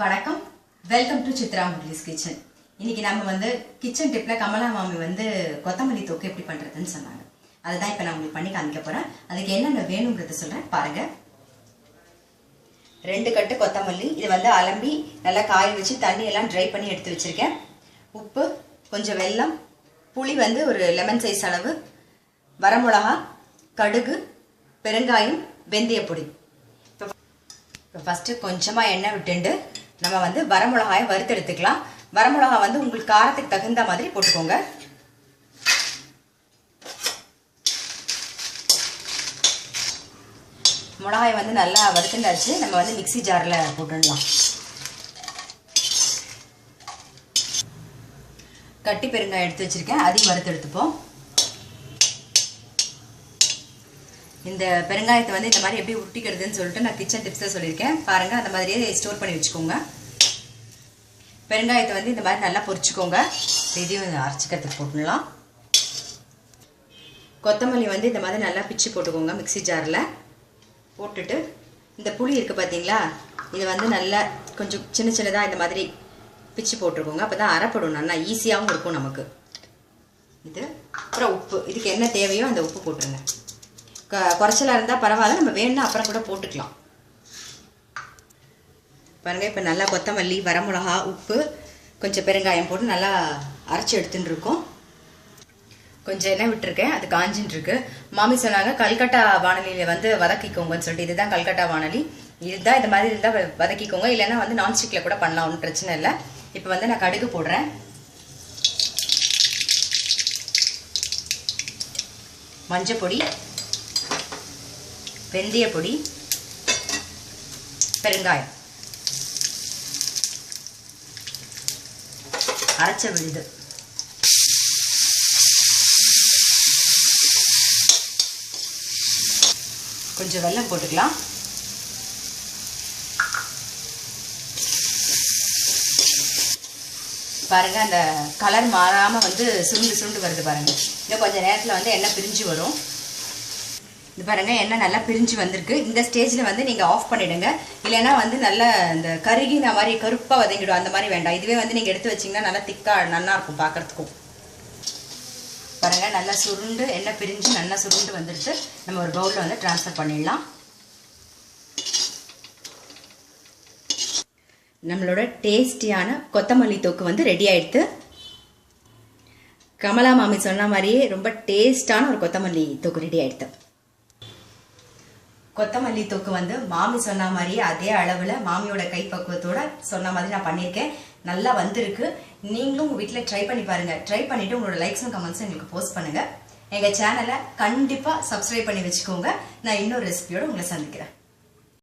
வணக்கம். Welcome to Chitra முட்லிஸ் kitchen இன்னைக்கு நம்ம வந்து கிச்சன் டிப்பில் கமலா மாமி வந்து கொத்தமல்லி தொக்கு எப்படி பண்ணுறதுன்னு சொன்னாங்க. அதுதான் இப்போ நான் உங்களுக்கு பண்ணி காமிக்க போகிறேன் அதுக்கு என்னென்ன வேணுங்கிறத சொல்கிறேன் பாருங்க. ரெண்டு கட்டு கொத்தமல்லி இது வந்து அலம்பி நல்லா காய வச்சு தண்ணியெல்லாம் ட்ரை பண்ணி எடுத்து வச்சுருக்கேன். உப்பு கொஞ்சம் வெல்லம் புளி வந்து ஒரு லெமன் சைஸ் அளவு வரமிளகா கடுகு பெருங்காயம் வெந்தயப்பொடி. இப்போ ஃபஸ்ட்டு கொஞ்சமாக எண்ணெய் விட்டுண்டு நம்ம வந்து வரமிளகாயை வறுத்து எடுத்துக்கலாம் வரமிளகா வந்து உங்களுக்கு காரத்துக்கு தகுந்த மாதிரி போட்டுக்கோங்க. மிளகாயை வந்து நல்லா வறுத்துண்டாச்சு நம்ம வந்து மிக்சி ஜாரில் போட்டுடலாம். கட்டி பெருங்காயம் எடுத்து வச்சுருக்கேன். அதையும் வறுத்து எடுத்துப்போம். இந்த பெருங்காயத்தை வந்து இந்த மாதிரி எப்படி உருட்டிக்கிறதுன்னு சொல்லிட்டு நான் கிச்சன் டிப்ஸில் சொல்லியிருக்கேன். பாருங்கள் அந்த மாதிரியே ஸ்டோர் பண்ணி வச்சுக்கோங்க. பெருங்காயத்தை வந்து இந்த மாதிரி நல்லா பொரிச்சுக்கோங்க. இதையும் அரைச்சிக்கிறதுக்கு போட்டுடலாம். கொத்தமல்லி வந்து இந்த மாதிரி நல்லா பிச்சு போட்டுக்கோங்க மிக்சி ஜாரில் போட்டுட்டு இந்த புளி இருக்குது பார்த்தீங்களா இது வந்து நல்லா கொஞ்சம் சின்ன சின்னதாக இந்த மாதிரி பிச்சு போட்டுருக்கோங்க அப்போ தான் அரைப்படும். நல்லா ஈஸியாகவும் இருக்கும் நமக்கு. இது அப்புறம் உப்பு. இதுக்கு என்ன தேவையோ அந்த உப்பு போட்டுருங்க. குறைச்சலாக இருந்தால் பரவாயில்ல நம்ம வேணும்னா அப்புறம் கூட போட்டுக்கலாம். பாருங்கள் இப்போ நல்லா கொத்தமல்லி வரமிளகா உப்பு கொஞ்சம் பெருங்காயம் போட்டு நல்லா அரைச்சி எடுத்துன்னு இருக்கோம். கொஞ்சம் எண்ணெய் விட்டுருக்கேன் அது காஞ்சின்னு இருக்கு மாமி சொன்னாங்க கல்கட்டா வானலியில் வந்து வதக்கிக்கோங்கன்னு சொல்லிட்டு இதுதான் கல்கட்டா வானலி. இதுதான் இந்த மாதிரி இருந்தால் வதக்கிக்கோங்க. இல்லைன்னா வந்து நான்ஸ்டிக்கில் கூட பண்ணலாம் ஒன்றும் பிரச்சனை இல்லை. இப்போ வந்து நான் கடுகு போடுறேன். மஞ்சள் பொடி வெந்தய பொடி பெருங்காயம். அரைச்ச விழுது. கொஞ்சம் வெல்லம் போட்டுக்கலாம். பாருங்க அந்த கலர் மாறாம வந்து சுருண்டு சுருண்டு வருது பாருங்க. இன்னும் கொஞ்சம் நேரத்தில் வந்து எண்ணெய் பிரிஞ்சு வரும். இது பாருங்க எண்ணெய் நல்லா பிரிஞ்சு வந்திருக்கு. இந்த ஸ்டேஜில் வந்து நீங்கள் ஆஃப் பண்ணிவிடுங்க இல்லைன்னா வந்து நல்லா இந்த கருகின மாதிரி கருப்பாக வதங்கிடும். அந்த மாதிரி வேண்டாம். இதுவே வந்து நீங்கள் எடுத்து வச்சிங்கன்னா நல்லா திக்காக நல்லாயிருக்கும் பார்க்குறதுக்கும் பாருங்கள் நல்லா சுருண்டு எண்ணெய் பிரிஞ்சு நல்லா சுருண்டு வந்துடுச்சு நம்ம ஒரு பவுலில் வந்து ட்ரான்ஸ்ஃபர் பண்ணிடலாம். நம்மளோட டேஸ்டியான கொத்தமல்லி தொக்கு வந்து ரெடி ஆகிடுது கமலா மாமி சொன்ன மாதிரியே ரொம்ப டேஸ்டான ஒரு கொத்தமல்லி தொக்கு ரெடி ஆகிடுது கொத்தமல்லி தொக்கு வந்து மாமி சொன்ன மாதிரியே அதே அளவில் மாமியோட கைப்பக்குவத்தோட சொன்ன மாதிரி நான் பண்ணியிருக்கேன். நல்லா வந்திருக்கு. நீங்களும் உங்கள் வீட்டில் ட்ரை பண்ணி பாருங்கள் ட்ரை பண்ணிவிட்டு உங்களோட லைக்ஸும் கமெண்ட்ஸும் எங்களுக்கு போஸ்ட் பண்ணுங்கள் எங்கள் சேனலை கண்டிப்பாக சப்ஸ்கிரைப் பண்ணி வச்சுக்கோங்க. நான் இன்னொரு ரெசிபியோடு உங்களை சந்திக்கிறேன்.